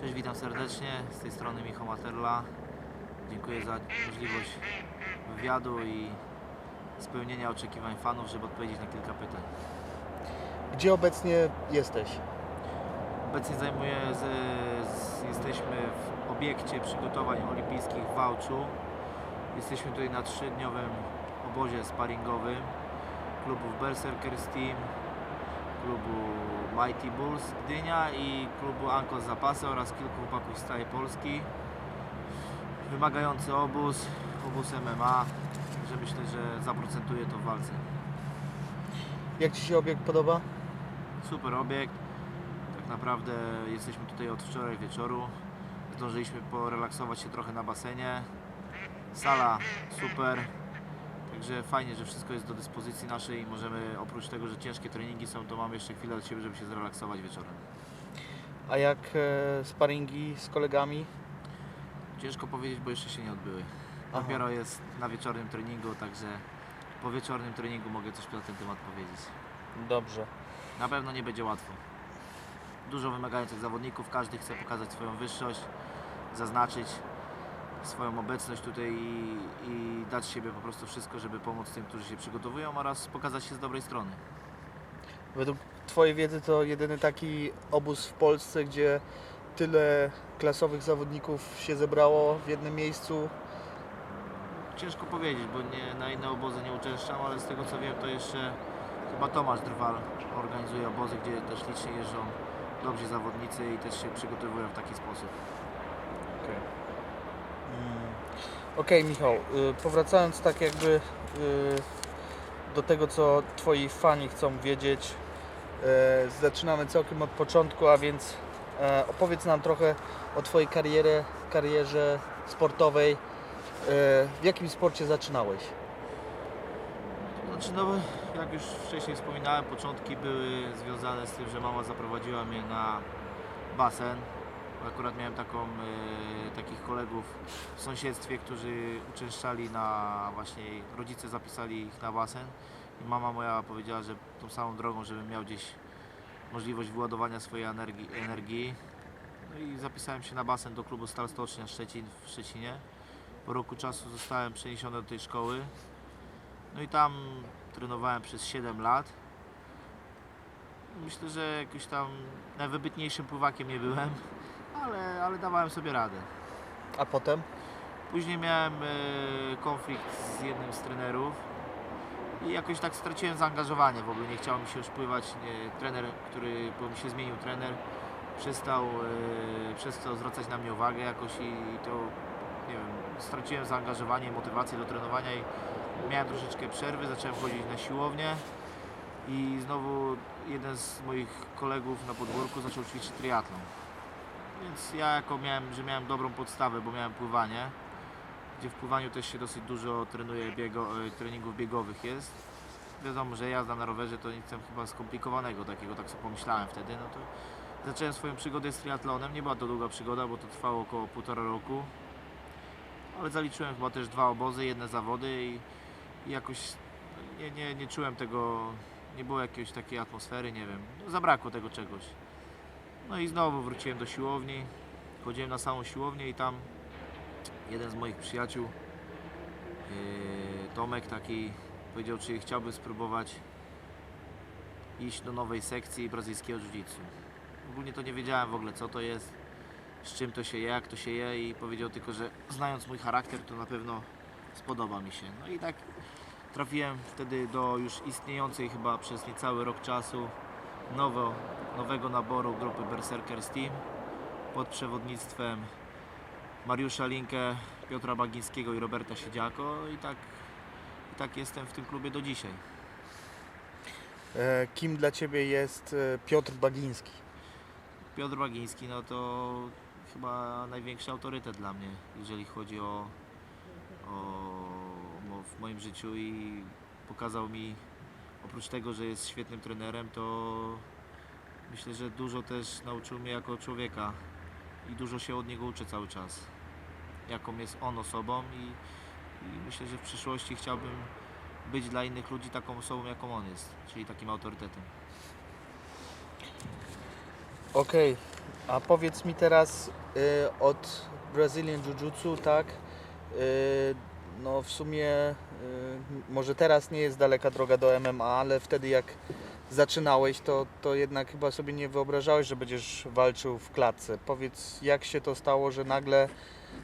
Cześć, witam serdecznie. Z tej strony Michał Materla. Dziękuję za możliwość wywiadu i spełnienia oczekiwań fanów, żeby odpowiedzieć na kilka pytań. Gdzie obecnie jesteś? Obecnie zajmuję, z, z, jesteśmy w obiekcie przygotowań olimpijskich w Wałczu. Jesteśmy tutaj na trzydniowym obozie sparingowym klubów Berserkers Team, klubu Mighty Bulls Gdynia i klubu Ankos Zapasy oraz kilku chłopaków z całej Polski. Wymagający obóz, obóz MMA, że myślę, że zaprocentuje to w walce. Jak Ci się obiekt podoba? Super obiekt. Tak naprawdę jesteśmy tutaj od wczoraj wieczoru. Zdążyliśmy porelaksować się trochę na basenie. Sala super. Także fajnie, że wszystko jest do dyspozycji naszej i możemy oprócz tego, że ciężkie treningi są, to mamy jeszcze chwilę dla siebie, żeby się zrelaksować wieczorem. A jak e, sparingi z kolegami? Ciężko powiedzieć, bo jeszcze się nie odbyły. Aha. Dopiero jest na wieczornym treningu, także po wieczornym treningu mogę coś na ten temat powiedzieć. Dobrze. Na pewno nie będzie łatwo. Dużo wymagających zawodników, każdy chce pokazać swoją wyższość, zaznaczyć swoją obecność tutaj i, i dać siebie po prostu wszystko, żeby pomóc tym, którzy się przygotowują oraz pokazać się z dobrej strony. Według Twojej wiedzy to jedyny taki obóz w Polsce, gdzie tyle klasowych zawodników się zebrało w jednym miejscu. Ciężko powiedzieć, bo nie, na inne obozy nie uczęszczam, ale z tego co wiem to jeszcze chyba Tomasz Drwal organizuje obozy, gdzie też licznie jeżdżą dobrzy zawodnicy i też się przygotowują w taki sposób. Mm. Okej, Michał, y, powracając tak jakby y, do tego, co Twoi fani chcą wiedzieć, y, zaczynamy całkiem od początku, a więc e, opowiedz nam trochę o Twojej karierze, karierze sportowej. Y, W jakim sporcie zaczynałeś? Znaczy, no, jak już wcześniej wspominałem, początki były związane z tym, że mama zaprowadziła mnie na basen. Akurat miałem taką, e, takich kolegów w sąsiedztwie, którzy uczęszczali na właśnie, rodzice zapisali ich na basen i mama moja powiedziała, że tą samą drogą, żebym miał gdzieś możliwość wyładowania swojej energii. energii. No i zapisałem się na basen do klubu Stal Stocznia Szczecin w Szczecinie. Po roku czasu zostałem przeniesiony do tej szkoły. No i tam trenowałem przez 7 lat. Myślę, że jakoś tam najwybitniejszym pływakiem nie byłem, ale, ale dawałem sobie radę. A potem? Później miałem e, konflikt z jednym z trenerów i jakoś tak straciłem zaangażowanie. W ogóle nie chciało mi się już pływać. Nie, trener, który, bo mi się zmienił trener, przestał, e, przestał zwracać na mnie uwagę jakoś i, i to, nie wiem, straciłem zaangażowanie, motywację do trenowania i miałem troszeczkę przerwy, zacząłem chodzić na siłownię i znowu jeden z moich kolegów na podwórku zaczął ćwiczyć triatlon. Więc ja jako miałem, że miałem dobrą podstawę, bo miałem pływanie, gdzie w pływaniu też się dosyć dużo trenuje biego, e, treningów biegowych jest. Wiadomo, że jazda na rowerze to nic tam chyba skomplikowanego takiego, tak sobie pomyślałem wtedy, no to zacząłem swoją przygodę z triatlonem. Nie była to długa przygoda, bo to trwało około półtora roku. Ale zaliczyłem chyba też dwa obozy, jedne zawody i, i jakoś nie, nie, nie czułem tego, nie było jakiejś takiej atmosfery, nie wiem, no, zabrakło tego czegoś. No i znowu wróciłem do siłowni, chodziłem na samą siłownię i tam jeden z moich przyjaciół, yy, Tomek taki, powiedział, czy chciałby spróbować iść do nowej sekcji brazylijskiego jiu-jitsu. Ogólnie to nie wiedziałem w ogóle co to jest, z czym to się je, jak to się je i powiedział tylko, że znając mój charakter to na pewno spodoba mi się. No i tak trafiłem wtedy do już istniejącej chyba przez niecały rok czasu nowo, nowego naboru grupy Berserkers Team pod przewodnictwem Mariusza Linkę, Piotra Bagińskiego i Roberta Siedziako i tak, i tak jestem w tym klubie do dzisiaj. E, Kim dla Ciebie jest e, Piotr Bagiński? Piotr Bagiński no to chyba największy autorytet dla mnie, jeżeli chodzi o, o mo- w moim życiu i pokazał mi oprócz tego, że jest świetnym trenerem, to myślę, że dużo też nauczył mnie jako człowieka i dużo się od niego uczę cały czas. Jaką jest on osobą i, i myślę, że w przyszłości chciałbym być dla innych ludzi taką osobą, jaką on jest, czyli takim autorytetem. Okej, a powiedz mi teraz y, od Brazilian Jiu-Jitsu, tak? Y, no w sumie może teraz nie jest daleka droga do MMA, ale wtedy jak zaczynałeś, to, to jednak chyba sobie nie wyobrażałeś, że będziesz walczył w klatce. Powiedz, jak się to stało, że nagle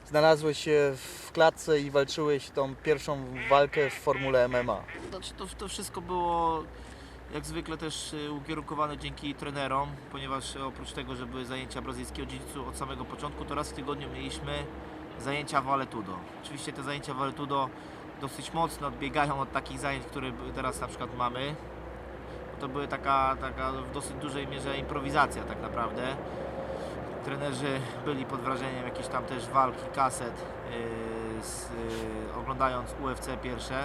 znalazłeś się w klatce i walczyłeś tą pierwszą walkę w formule MMA? Znaczy to, to wszystko było jak zwykle też y, ukierunkowane dzięki trenerom, ponieważ oprócz tego, że były zajęcia brazylijskiego jiu od samego początku, to raz w tygodniu mieliśmy zajęcia Valetudo. Oczywiście te zajęcia Valetudo dosyć mocno odbiegają od takich zajęć, które teraz na przykład mamy. To były taka, taka w dosyć dużej mierze improwizacja tak naprawdę. Trenerzy byli pod wrażeniem jakichś tam też walk i kaset, yy, z, yy, oglądając UFC pierwsze.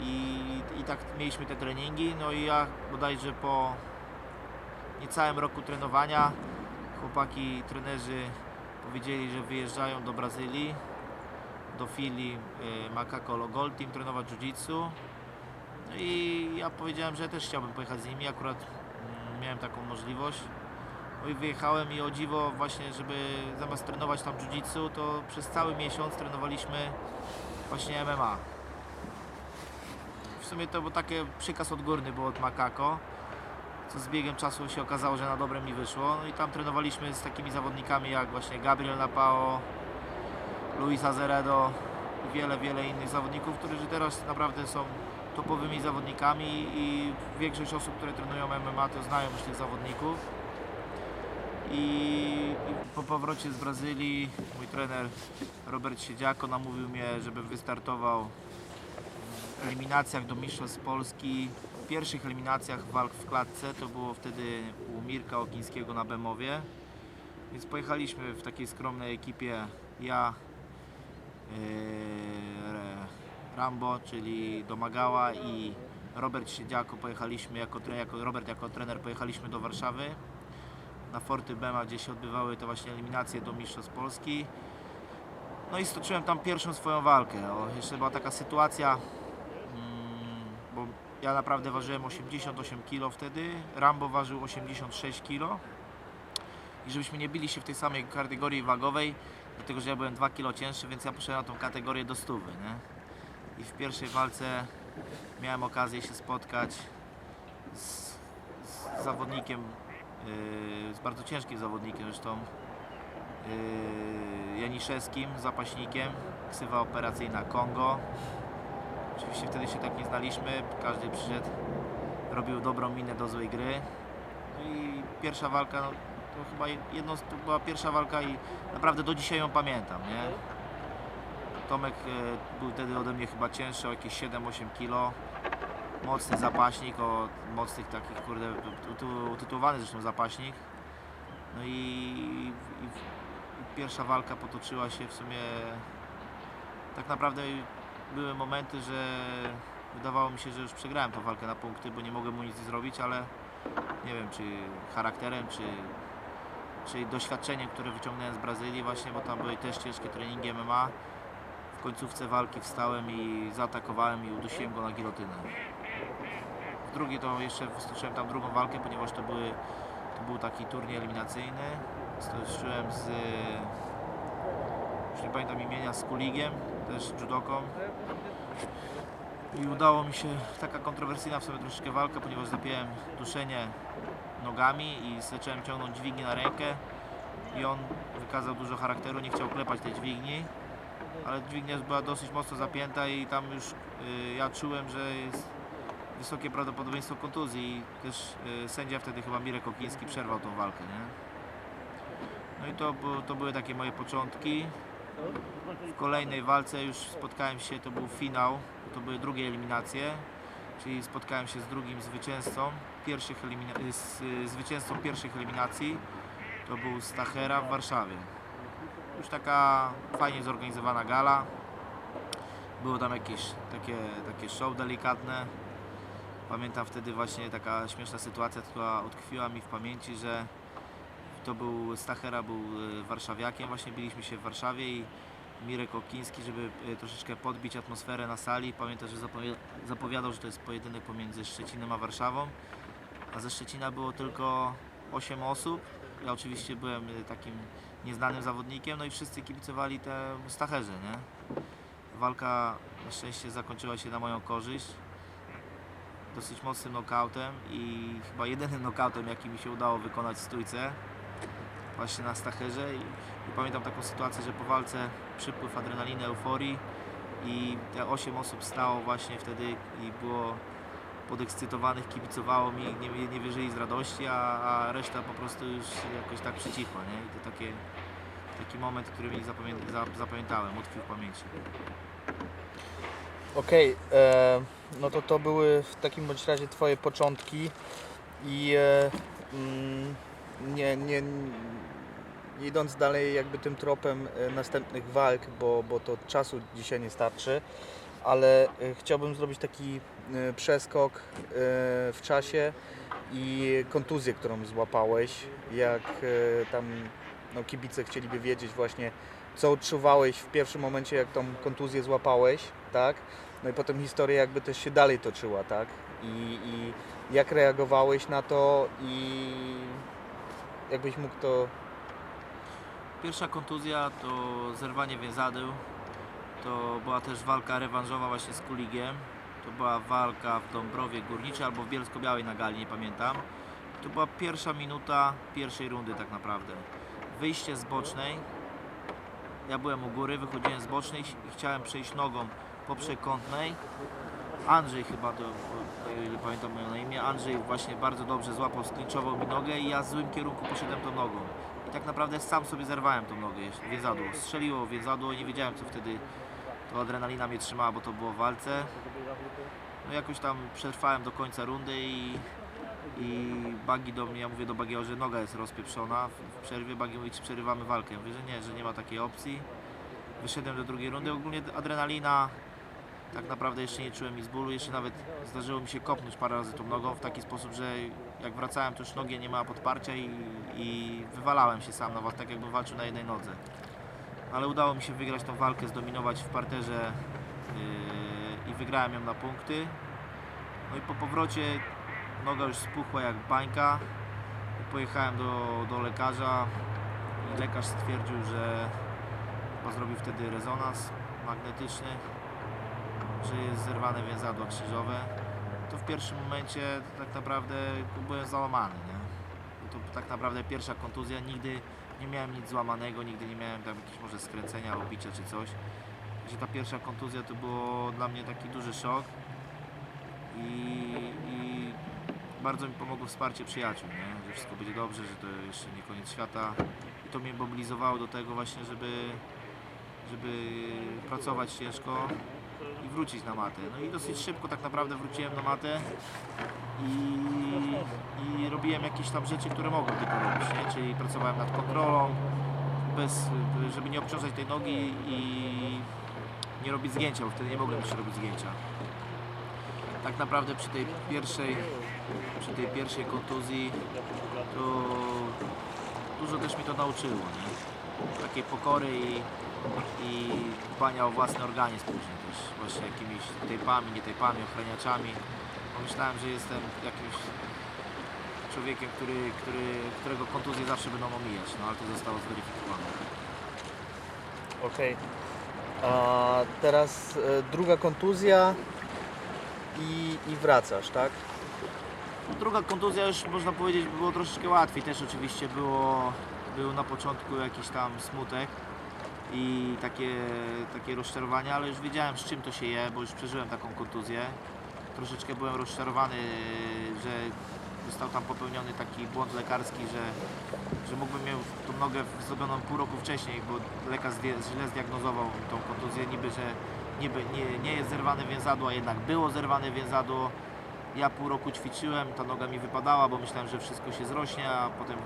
I, I tak mieliśmy te treningi. No i ja bodajże po niecałym roku trenowania chłopaki, trenerzy powiedzieli, że wyjeżdżają do Brazylii, do filii y, Macaco Gold Team trenować jiu-jitsu. No i ja powiedziałem, że też chciałbym pojechać z nimi, akurat mm, miałem taką możliwość. No i wyjechałem i o dziwo właśnie, żeby zamiast trenować tam jiu-jitsu, to przez cały miesiąc trenowaliśmy właśnie MMA. W sumie to był taki przykaz odgórny był od Makako, co z biegiem czasu się okazało, że na dobre mi wyszło. No i tam trenowaliśmy z takimi zawodnikami jak właśnie Gabriel Napao, Luis Azeredo i wiele, wiele innych zawodników, którzy teraz naprawdę są topowymi zawodnikami i większość osób, które trenują MMA to znają już tych zawodników. I, po powrocie z Brazylii mój trener Robert Siedziako namówił mnie, żebym wystartował w eliminacjach do Mistrzostw Polski. W pierwszych eliminacjach walk w klatce to było wtedy u Mirka Okińskiego na Bemowie. Więc pojechaliśmy w takiej skromnej ekipie ja, Rambo, czyli Domagała i Robert Siedziako pojechaliśmy jako, jako Robert jako trener pojechaliśmy do Warszawy na Forty Bema, gdzie się odbywały te właśnie eliminacje do Mistrzostw Polski. No i stoczyłem tam pierwszą swoją walkę. O, jeszcze była taka sytuacja, mm, bo ja naprawdę ważyłem 88 kg wtedy, Rambo ważył 86 kg. I żebyśmy nie bili się w tej samej kategorii wagowej, dlatego że ja byłem 2 kg cięższy, więc ja poszedłem na tą kategorię do stówy, nie? I w pierwszej walce miałem okazję się spotkać z, z zawodnikiem, yy, z bardzo ciężkim zawodnikiem zresztą, yy, Janiszewskim, zapaśnikiem, ksywa operacyjna Kongo. Oczywiście wtedy się tak nie znaliśmy, każdy przyszedł, robił dobrą minę do złej gry. No i pierwsza walka, no, chyba jedno, z- to była pierwsza walka i naprawdę do dzisiaj ją pamiętam, nie? Tomek e, był wtedy ode mnie chyba cięższy o jakieś 7-8 kg. Mocny zapaśnik, o mocnych takich, kurde, uty- utytułowany zresztą zapaśnik. No i, i, i pierwsza walka potoczyła się w sumie tak naprawdę były momenty, że wydawało mi się, że już przegrałem tą walkę na punkty, bo nie mogłem mu nic zrobić, ale nie wiem, czy charakterem, czy, czy doświadczeniem, które wyciągnąłem z Brazylii właśnie, bo tam były też ciężkie treningi MMA. W końcówce walki wstałem i zaatakowałem i udusiłem go na gilotynę. W drugiej to jeszcze wystoczyłem tam drugą walkę, ponieważ to, były, to był taki turniej eliminacyjny. Stoczyłem z, już nie pamiętam imienia, z Kuligiem, też judoką. I udało mi się, taka kontrowersyjna w sobie troszeczkę walka, ponieważ zapiąłem duszenie nogami i zacząłem ciągnąć dźwignię na rękę i on wykazał dużo charakteru, nie chciał klepać tej dźwigni, ale dźwignia była dosyć mocno zapięta i tam już y, ja czułem, że jest wysokie prawdopodobieństwo kontuzji i też y, sędzia wtedy chyba Mirek Okiński przerwał tą walkę, nie? No i to, to były takie moje początki. W kolejnej walce już spotkałem się, to był finał, to były drugie eliminacje, czyli spotkałem się z drugim zwycięzcą pierwszych z zwycięzcą pierwszych eliminacji. To był Stachera w Warszawie. Już taka fajnie zorganizowana gala. Było tam jakieś takie, takie show delikatne. Pamiętam wtedy właśnie taka śmieszna sytuacja, która utkwiła mi w pamięci, że to był Stachera był y, warszawiakiem, właśnie byliśmy się w Warszawie i Mirek Okiński, żeby y, troszeczkę podbić atmosferę na sali. Pamiętam, że zapowi- zapowiadał, że to jest pojedynek pomiędzy Szczecinem a Warszawą, a ze Szczecina było tylko 8 osób. Ja oczywiście byłem y, takim nieznanym zawodnikiem, no i wszyscy kibicowali temu Stacherze, nie? Walka na szczęście zakończyła się na moją korzyść. Dosyć mocnym knockoutem i chyba jedynym knockoutem, jaki mi się udało wykonać w stójce. Właśnie na Stacherze i, i pamiętam taką sytuację, że po walce przypływ adrenaliny, euforii i te 8 osób stało właśnie wtedy i było podekscytowanych, kibicowało mi, nie, nie wierzyli z radości, a, a reszta po prostu już jakoś tak przycichła, nie? I to takie, taki moment, który mi zapamię, za, zapamiętałem, utkwił w pamięci. Okej, e, no to to były w takim bądź razie Twoje początki i e, mm, nie, nie, idąc dalej jakby tym tropem e, następnych walk, bo, bo to czasu dzisiaj nie starczy, ale e, chciałbym zrobić taki e, przeskok w czasie i kontuzję, którą złapałeś, jak tam no, kibice chcieliby wiedzieć właśnie, co odczuwałeś w pierwszym momencie, jak tą kontuzję złapałeś, tak? No i potem historia jakby też się dalej toczyła, tak? I, i jak reagowałeś na to i jakbyś mógł to... Pierwsza kontuzja to zerwanie więzadeł. To była też walka rewanżowa właśnie z Kuligiem. To była walka w Dąbrowie Górniczej albo w Bielsko-Białej na gali, nie pamiętam. To była pierwsza minuta pierwszej rundy tak naprawdę. Wyjście z bocznej. Ja byłem u góry, wychodziłem z bocznej i chciałem przejść nogą po przekątnej. Andrzej chyba to, o ile pamiętam moje na imię, Andrzej właśnie bardzo dobrze złapał, sklinczował mi nogę i ja w złym kierunku poszedłem tą nogą. I tak naprawdę sam sobie zerwałem tą nogę, więzadło. Strzeliło więzadło nie wiedziałem co wtedy, to adrenalina mnie trzymała, bo to było w walce. No jakoś tam przetrwałem do końca rundy i, i Bagi do mnie, ja mówię do Bagiego, że noga jest rozpieprzona w, w przerwie. Bagi mówi, czy przerywamy walkę. Ja mówię, że nie, że nie ma takiej opcji. Wyszedłem do drugiej rundy, ogólnie adrenalina, tak naprawdę jeszcze nie czułem nic bólu, jeszcze nawet zdarzyło mi się kopnąć parę razy tą nogą w taki sposób, że jak wracałem to już nogi nie miała podparcia i, i wywalałem się sam na walkę, tak jakbym walczył na jednej nodze. Ale udało mi się wygrać tą walkę, zdominować w parterze yy, i wygrałem ją na punkty. No i po powrocie noga już spuchła jak bańka. Pojechałem do, do lekarza i lekarz stwierdził, że chyba zrobił wtedy rezonans magnetyczny że jest zerwane więzadło krzyżowe, to w pierwszym momencie tak naprawdę byłem załamany, nie? To tak naprawdę pierwsza kontuzja, nigdy nie miałem nic złamanego, nigdy nie miałem tam jakiegoś może skręcenia, obicia czy coś. Że ta pierwsza kontuzja to było dla mnie taki duży szok i, i bardzo mi pomogło wsparcie przyjaciół, nie? że wszystko będzie dobrze, że to jeszcze nie koniec świata i to mnie mobilizowało do tego właśnie, żeby, żeby pracować ciężko wrócić na matę. No i dosyć szybko tak naprawdę wróciłem na matę i, i robiłem jakieś tam rzeczy, które mogłem tylko robić, nie? czyli pracowałem nad kontrolą, bez, żeby nie obciążać tej nogi i nie robić zgięcia, bo wtedy nie mogłem jeszcze robić zgięcia. Tak naprawdę przy tej pierwszej, przy tej pierwszej kontuzji to dużo też mi to nauczyło, nie? takiej pokory i, i dbania o własny organizm później też właśnie jakimiś tejpami, nie tejpami, ochraniaczami. Pomyślałem, że jestem jakimś człowiekiem, który, który, którego kontuzje zawsze będą omijać, no ale to zostało zweryfikowane. Okej. A teraz e, druga kontuzja i, i wracasz, tak? Druga kontuzja już można powiedzieć było troszeczkę łatwiej. Też oczywiście było, był na początku jakiś tam smutek i takie, takie rozczarowanie, ale już wiedziałem z czym to się je, bo już przeżyłem taką kontuzję. Troszeczkę byłem rozczarowany, że został tam popełniony taki błąd lekarski, że, że mógłbym mieć tą nogę zrobioną pół roku wcześniej, bo lekarz źle zdiagnozował tą kontuzję, niby, że niby nie, nie jest zerwane więzadło, a jednak było zerwane więzadło. Ja pół roku ćwiczyłem, ta noga mi wypadała, bo myślałem, że wszystko się zrośnie, a potem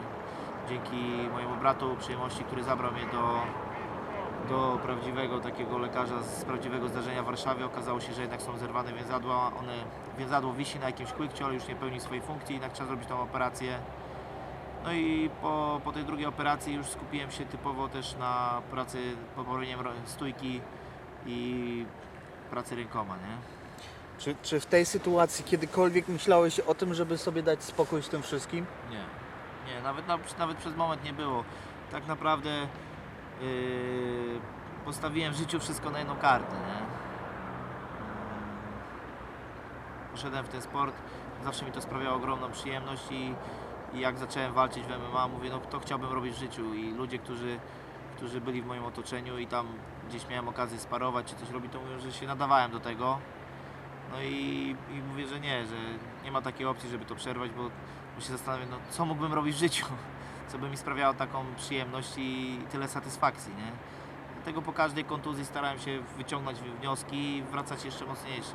dzięki mojemu bratu uprzejmości, który zabrał mnie do, do prawdziwego takiego lekarza z prawdziwego zdarzenia w Warszawie, okazało się, że jednak są zerwane więzadła. One, więzadło wisi na jakimś kłykcie, ale już nie pełni swojej funkcji, jednak trzeba zrobić tą operację. No i po, po tej drugiej operacji już skupiłem się typowo też na pracy popoleniem stójki i pracy rękoma, nie? Czy, czy w tej sytuacji kiedykolwiek myślałeś o tym, żeby sobie dać spokój z tym wszystkim? Nie. Nie, nawet, nawet, przez moment nie było. Tak naprawdę postawiłem w życiu wszystko na jedną kartę, nie? Mm. Poszedłem w ten sport, zawsze mi to sprawiało ogromną przyjemność i, i jak zacząłem walczyć w MMA, mówię, no to chciałbym robić w życiu i ludzie, którzy, którzy byli w moim otoczeniu i tam gdzieś miałem okazję sparować czy coś robić, to mówią, że się nadawałem do tego. No i, i mówię, że nie, że nie ma takiej opcji, żeby to przerwać, bo, bo się zastanawiam, no co mógłbym robić w życiu, co by mi sprawiało taką przyjemność i tyle satysfakcji, nie? Dlatego po każdej kontuzji starałem się wyciągnąć wnioski i wracać jeszcze mocniejszy.